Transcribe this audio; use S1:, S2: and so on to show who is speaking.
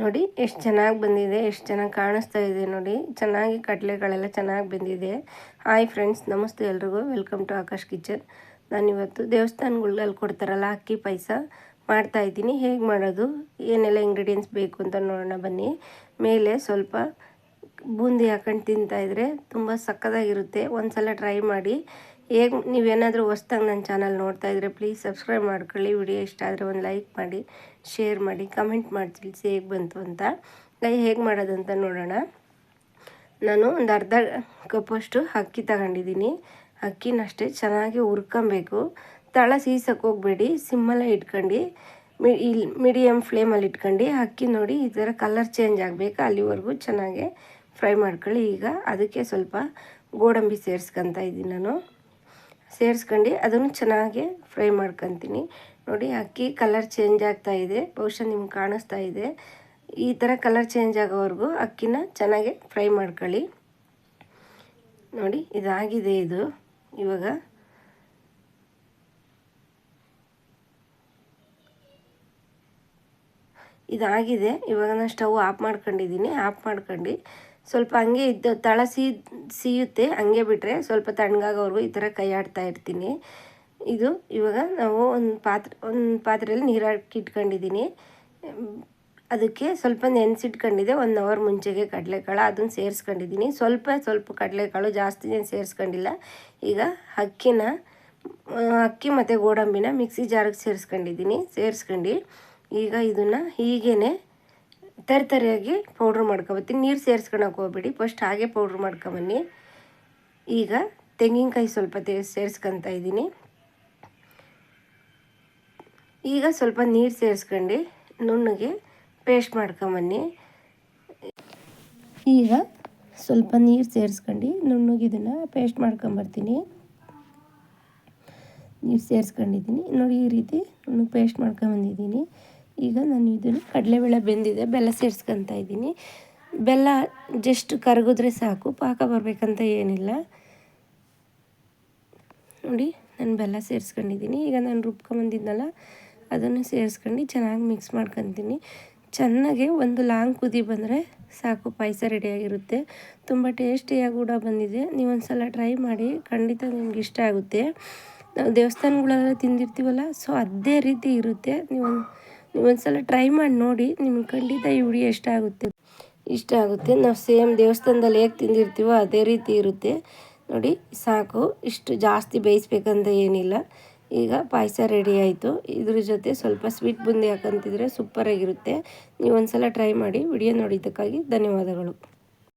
S1: ನೋಡಿ, ಎಷ್ಟು ಚೆನ್ನಾಗಿ ಬಂದಿದೆ, ಎಷ್ಟು ಚೆನ್ನಾಗಿ ಕಾಣಿಸ್ತಾ ಇದೆ ನೋಡಿ. ಚೆನ್ನಾಗಿ ಕಡಲೆಗಳೆಲ್ಲ ಚೆನ್ನಾಗಿ ಬಂದಿದೆ. ಹಾಯ್ ಫ್ರೆಂಡ್ಸ್ ನಮಸ್ತೆ ಎಲ್ರಿಗೂ. ವೆಲ್ಕಮ್ ಟು ಆಕಾಶ್ ಕಿಚನ್ ನಾನಿವತ್ತು ದೇವಸ್ಥಾನಗಳಲ್ಲಿ ಕೊಡ್ತಾರಲ್ಲ ಅಕ್ಕಿ ಪಾಯಸ, ಮಾಡ್ತಾ ಇದ್ದೀನಿ. ಹೇಗೆ ಮಾಡೋದು? ಏನೆಲ್ಲ ಇಂಗ್ರೀಡಿಯೆಂಟ್ಸ್ ಬೇಕು ಅಂತ ನೋಡೋಣ ಬನ್ನಿ. ಮೇಲೆ ಸ್ವಲ್ಪ ಬೂಂದಿ ಹಾಕೊಂಡು ತಿಂತಾಯಿದ್ರೆ ತುಂಬ ಸಕ್ಕದಾಗಿರುತ್ತೆ ಒಂದು ಸಲ ಟ್ರೈ ಮಾಡಿ. ಹೇಗೆ ನೀವೇನಾದರೂ ಹೊಸ್ದಾಗಿ ನನ್ನ ಚಾನಲ್ ನೋಡ್ತಾ ಇದ್ದರೆ ಪ್ಲೀಸ್ ಸಬ್ಸ್ಕ್ರೈಬ್ ಮಾಡ್ಕೊಳ್ಳಿ. ವಿಡಿಯೋ ಇಷ್ಟ ಆದರೆ ಒಂದು ಲೈಕ್ ಮಾಡಿ, ಶೇರ್ ಮಾಡಿ, ಕಮೆಂಟ್ ಮಾಡಿ ತಿಳಿಸಿ ಹೇಗೆ ಬಂತು ಅಂತ. ಹೇಗೆ ಮಾಡೋದು ಅಂತ ನೋಡೋಣ. ನಾನು ಒಂದು ಅರ್ಧ ಕಪ್ಪಷ್ಟು ಅಕ್ಕಿ ತಗೊಂಡಿದ್ದೀನಿ. ಅಕ್ಕಿನಷ್ಟೇ ಚೆನ್ನಾಗಿ ಹುರ್ಕೊಬೇಕು. ತಳ ಸೀಸಕ್ಕೆ ಹೋಗಬೇಡಿ. ಸಿಮ್ಮಲ್ಲೇ ಇಟ್ಕೊಂಡು, ಮಿ ಇಲ್ಲಿ ಮೀಡಿಯಮ್ ಫ್ಲೇಮಲ್ಲಿ ಇಟ್ಕೊಂಡು, ಅಕ್ಕಿ ನೋಡಿ ಈ ಥರ ಕಲರ್ ಚೇಂಜ್ ಆಗಬೇಕು. ಅಲ್ಲಿವರೆಗೂ ಚೆನ್ನಾಗೆ ಫ್ರೈ ಮಾಡ್ಕೊಳ್ಳಿ. ಈಗ ಅದಕ್ಕೆ ಸ್ವಲ್ಪ ಗೋಡಂಬಿ ಸೇರಿಸ್ಕೊತಾ ಇದ್ದೀನಿ ನಾನು. ಸೇರಿಸ್ಕೊಂಡು ಅದನ್ನು ಚೆನ್ನಾಗಿ ಫ್ರೈ ಮಾಡ್ಕೊತೀನಿ. ನೋಡಿ, ಅಕ್ಕಿ ಕಲರ್ ಚೇಂಜ್ ಆಗ್ತಾ ಇದೆ. ಬಹುಶಃ ನಿಮ್ಗೆ ಕಾಣಿಸ್ತಾ ಇದೆ. ಈ ಥರ ಕಲರ್ ಚೇಂಜ್ ಆಗೋವರೆಗೂ ಅಕ್ಕಿನ ಚೆನ್ನಾಗಿ ಫ್ರೈ ಮಾಡ್ಕೊಳ್ಳಿ. ನೋಡಿ, ಇದಾಗಿದೆ ಇದು. ಇವಾಗ ಇದಾಗಿದೆ. ಇವಾಗ ನಾನು ಸ್ಟವ್ ಆಫ್ ಮಾಡ್ಕೊಂಡಿದ್ದೀನಿ. ಆಫ್ ಮಾಡ್ಕೊಂಡು ಸ್ವಲ್ಪ ಹಂಗೆ ಇದ್ದು ತಳ ಸೀಯುತ್ತೆ, ಹಂಗೆ ಬಿಟ್ಟರೆ ಸ್ವಲ್ಪ ತಣ್ಣಗಾಗೋವರೆಗೂ ಈ ಥರ ಕೈ ಆಡ್ತಾ ಇರ್ತೀನಿ. ಇದು ಇವಾಗ ನಾವು ಒಂದು ಪಾತ್ರೆ, ಒಂದು ಪಾತ್ರೆಯಲ್ಲಿ ನೀರು ಹಾಕಿ ಇಟ್ಕೊಂಡಿದ್ದೀನಿ. ಅದಕ್ಕೆ ಸ್ವಲ್ಪ ನೆನೆಸಿಟ್ಕೊಂಡಿದ್ದೆ ಒನ್ ಅವರ್ ಮುಂಚೆಗೆ ಕಡಲೆಕಾಳು, ಅದನ್ನು ಸೇರಿಸ್ಕೊಂಡಿದ್ದೀನಿ. ಸ್ವಲ್ಪ ಸ್ವಲ್ಪ ಕಡಲೆಕಾಳು ಜಾಸ್ತಿ ಸೇರಿಸ್ಕೊಂಡಿಲ್ಲ. ಈಗ ಅಕ್ಕಿನ, ಅಕ್ಕಿ ಮತ್ತು ಗೋಡಂಬಿನ ಮಿಕ್ಸಿ ಜಾರಿಗೆ ಸೇರಿಸ್ಕೊಂಡಿದ್ದೀನಿ, ಸೇರಿಸ್ಕೊಂಡು ಈಗ ಇದನ್ನು ಹೀಗೇ ತರಿತರಿಯಾಗಿ ಪೌಡ್ರ್ ಮಾಡ್ಕೊಬತ್ತೀನಿ. ನೀರು ಸೇರಿಸ್ಕೊಳಕ್ಕೆ ಹೋಗ್ಬೇಡಿ. ಫಸ್ಟ್ ಹಾಗೆ ಪೌಡ್ರ್ ಮಾಡ್ಕೊಬನ್ನಿ. ಈಗ ತೆಂಗಿನಕಾಯಿ ಸ್ವಲ್ಪ ಸೇರಿಸ್ಕೊತ ಇದ್ದೀನಿ. ಈಗ ಸ್ವಲ್ಪ ನೀರು ಸೇರಿಸ್ಕೊಂಡು ನುಣ್ಣಗೆ ಪೇಸ್ಟ್ ಮಾಡ್ಕೊಂಬನ್ನಿ. ಈಗ ಸ್ವಲ್ಪ ನೀರು ಸೇರಿಸ್ಕೊಂಡು ನುಣ್ಣಗೆ ಇದನ್ನು ಪೇಸ್ಟ್ ಮಾಡ್ಕೊಂಬರ್ತೀನಿ. ನೀರು ಸೇರಿಸ್ಕೊಂಡಿದ್ದೀನಿ. ನೋಡಿ ಈ ರೀತಿ ನುಣ್ಣಗೆ ಪೇಸ್ಟ್ ಮಾಡ್ಕೊಂಬಂದಿದ್ದೀನಿ. ಈಗ ನಾನು ಇದನ್ನು ಕಡಲೆಬೇಳೆ ಬೆಂದಿದೆ, ಬೆಲ್ಲ ಸೇರಿಸ್ಕೊತಾ ಇದ್ದೀನಿ. ಬೆಲ್ಲ ಜಸ್ಟ್ ಕರಗಿದ್ರೆ ಸಾಕು, ಪಾಕ ಬರಬೇಕಂತ ಏನಿಲ್ಲ. ನೋಡಿ, ನಾನು ಬೆಲ್ಲ ಸೇರಿಸ್ಕೊಂಡಿದ್ದೀನಿ. ಈಗ ನಾನು ರುಬ್ಕೊಂಬಂದಿದ್ನಲ್ಲ ಅದನ್ನು ಸೇರಿಸ್ಕೊಂಡು ಚೆನ್ನಾಗಿ ಮಿಕ್ಸ್ ಮಾಡ್ಕೊತೀನಿ. ಚೆನ್ನಾಗೆ ಒಂದು ಲಾಂಗ್ ಕುದಿ ಬಂದರೆ ಸಾಕು, ಪಾಯಸ ರೆಡಿಯಾಗಿರುತ್ತೆ ತುಂಬ ಟೇಸ್ಟಿಯಾಗಿ ಕೂಡ ಬಂದಿದೆ. ನೀವು ಒಂದು ಸಲ ಟ್ರೈ ಮಾಡಿ, ಖಂಡಿತ ನಿಮ್ಗೆ ಇಷ್ಟ ಆಗುತ್ತೆ. ನಾವು ದೇವಸ್ಥಾನಗಳೆಲ್ಲ ತಿಂದಿರ್ತೀವಲ್ಲ ಸೊ ಅದೇ ರೀತಿ ಇರುತ್ತೆ. ನೀವು ನೀವೊಂದು ಸಲ ಟ್ರೈ ಮಾಡಿ ನೋಡಿ, ನಿಮ್ಗೆ ಖಂಡಿತ ಈ ವಿಡಿಯೋ ಇಷ್ಟ ಆಗುತ್ತೆ. ಇಷ್ಟ ಆಗುತ್ತೆ. ನಾವು ಸೇಮ್ ದೇವಸ್ಥಾನದಲ್ಲಿ ಹೇಗೆ ತಿಂದಿರ್ತೀವೋ ಅದೇ ರೀತಿ ಇರುತ್ತೆ. ನೋಡಿ, ಸಾಕು. ಇಷ್ಟು ಜಾಸ್ತಿ ಬೇಯಿಸ್ಬೇಕಂತ ಏನಿಲ್ಲ. ಈಗ ಪಾಯಸ ರೆಡಿ ಆಯಿತು. ಇದ್ರ ಜೊತೆ ಸ್ವಲ್ಪ ಸ್ವೀಟ್ ಬುಂದಿ ಹಾಕಂತಿದ್ರೆ ಸೂಪರಾಗಿರುತ್ತೆ ನೀವು ಒಂದು ಸಲ ಟ್ರೈ ಮಾಡಿ ವಿಡಿಯೋ ನೋಡಿದ್ದಕ್ಕಾಗಿ ಧನ್ಯವಾದಗಳು.